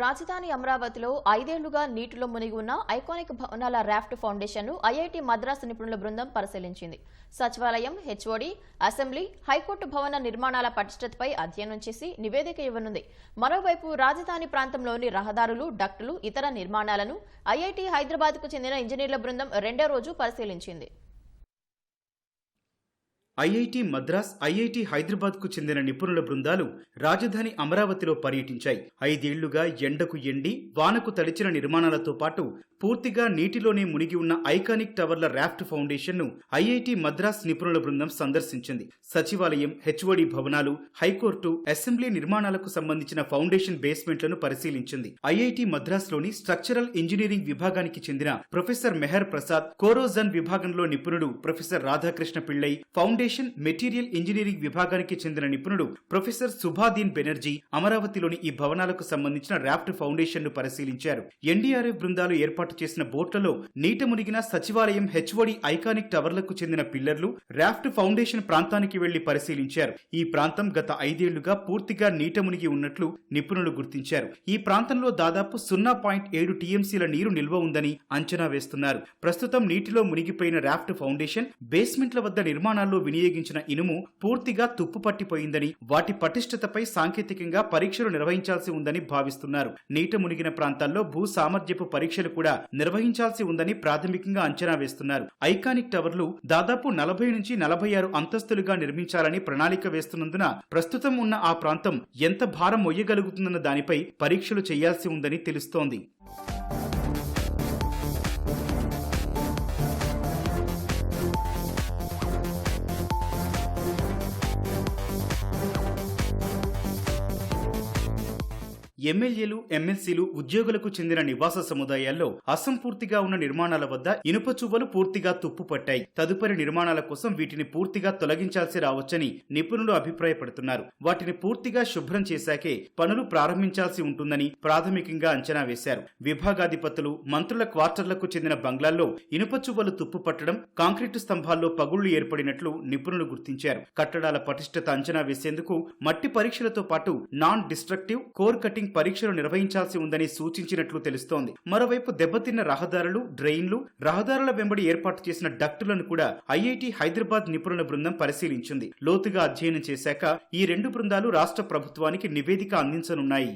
రాజధాని అమరావతిలో ఐదేళ్ళుగా నీటిలో మునిగి ఉన్న ఐకానిక్ భవనాల రాఫ్ట్ ఫౌండేషన్ను ఐఐటి మద్రాసు నిపుణుల బృందం పరిశీలించింది. సచివాలయం హెచ్ఓడి అసెంబ్లీ హైకోర్టు భవన నిర్మాణాల పటిష్టతపై అధ్యయనం చేసి నివేదిక ఇవ్వనుంది. మరోవైపు రాజధాని ప్రాంతంలోని రహదారులు డక్టులు ఇతర నిర్మాణాలను ఐఐటి హైదరాబాద్కు చెందిన ఇంజనీర్ల బృందం రెండో రోజు పరిశీలించింది. ఐఐటి మద్రాస్ ఐఐటి హైదరాబాద్కు చెందిన నిపుణుల బృందాలు రాజధాని అమరావతిలో పర్యటించాయి. ఐదేళ్ళుగా ఎండకు ఎండి వానకు తడిచిన నిర్మాణాలతో పాటు పూర్తిగా నీటిలోనే మునిగి ఉన్న ఐకానిక్ టవర్ల రాఫ్ట్ ఫౌండేషన్ను ఐఐటి మద్రాస్ నిపుణుల బృందం సందర్శించింది. సచివాలయం హెచ్ఓడి భవనాలు హైకోర్టు అసెంబ్లీ నిర్మాణాలకు సంబంధించిన ఫౌండేషన్ బేస్మెంట్లను పరిశీలించింది. ఐఐటి మద్రాస్లోని స్ట్రక్చరల్ ఇంజనీరింగ్ విభాగానికి చెందిన ప్రొఫెసర్ మెహర్ ప్రసాద్ కోరోజన్ విభాగంలో నిపుణుడు professor Radhakrishna Pillai foundation material engineering విభాగానికి చెందిన నిపుణుడు ప్రొఫెసర్ సుభాదీన్ బెనర్జీ అమరావతిలోని ఈ భవనాలకు సంబంధించిన రాఫ్ట్ ఫౌండేషన్ను పరిశీలించారు. ఎన్డీఆర్ఎఫ్ బృందాలు ఏర్పాటు చేసిన బోట్లలో నీట మునిగిన సచివాలయం హెచ్ఓడి ఐకానిక్ టవర్లకు చెందిన పిల్లర్లు రాఫ్ట్ ఫౌండేషన్ ప్రాంతానికి వెళ్ళి పరిశీలించారు. ఈ ప్రాంతం గత ఐదేళ్ళుగా పూర్తిగా నీట మునిగి ఉన్నట్లు నిపుణులు గుర్తించారు. ఈ ప్రాంతంలో దాదాపు సున్నా పాయింట్ ఏడు టీఎంసీల నీరు నిల్వ ఉందని అంచనా వేస్తున్నారు. ప్రస్తుతం నీటిలో మునిగిపోయిన రాఫ్ట్ ఫౌండేషన్ బేస్మెంట్ల వద్ద నిర్మాణాల్లో వినియోగించిన ఇనుము పూర్తిగా తుప్పు పట్టిపోయిందని వాటి పటిష్టతపై సాంకేతికంగా పరీక్షలు నిర్వహించాల్సి ఉందని భావిస్తున్నారు. నీట మునిగిన ప్రాంతాల్లో భూ సామర్థ్యపు పరీక్షలు కూడా నిర్వహించాల్సి ఉందని ప్రాథమికంగా అంచనా వేస్తున్నారు. ఐకానిక్ టవర్లు దాదాపు నలభై నుంచి నలభై ఆరు అంతస్తులుగా నిర్మించాలని ప్రణాళిక వేస్తున్నందున ప్రస్తుతం ఉన్న ఆ ప్రాంతం ఎంత భారం మొయ్యగలుగుతుందన్న దానిపై పరీక్షలు చేయాల్సి ఉందని తెలుస్తోంది. ఎమ్మెల్యేలు ఎమ్మెల్సీలు ఉద్యోగులకు చెందిన నివాస సముదాయాల్లో అసంపూర్తిగా ఉన్న నిర్మాణాల వద్ద ఇనుప చువ్వలు పూర్తిగా తుప్పు పట్టాయి తదుపరి నిర్మాణాల కోసం వీటిని పూర్తిగా తొలగించాల్సి రావచ్చని నిపుణులు అభిప్రాయపడుతున్నారు. వాటిని పూర్తిగా శుభ్రం చేశాకే పనులు ప్రారంభించాల్సి ఉంటుందని ప్రాథమికంగా అంచనా వేశారు. విభాగాధిపతులు మంత్రుల క్వార్టర్లకు చెందిన బంగ్లాల్లో ఇనుప చువ్వలు తుప్పు పట్టడం కాంక్రీటు స్తంభాల్లో పగుళ్ళు ఏర్పడినట్లు నిపుణులు గుర్తించారు. కట్టడాల పటిష్టత అంచనా వేసేందుకు మట్టి పరీక్షలతో పాటు నాన్ డిస్ట్రక్టివ్ కోర్ కటింగ్ పరీక్షలు నిర్వహించాల్సి ఉందని సూచించినట్లు తెలుస్తోంది. మరోవైపు దెబ్బతిన్న రహదారులు డ్రైన్లు రహదారుల వెంబడి ఏర్పాటు చేసిన డక్టులను కూడా ఐఐటి హైదరాబాద్ నిపుణుల బృందం పరిశీలించింది. లోతుగా అధ్యయనం చేశాక ఈ రెండు బృందాలు రాష్ట్ర ప్రభుత్వానికి నివేదిక అందించనున్నాయి.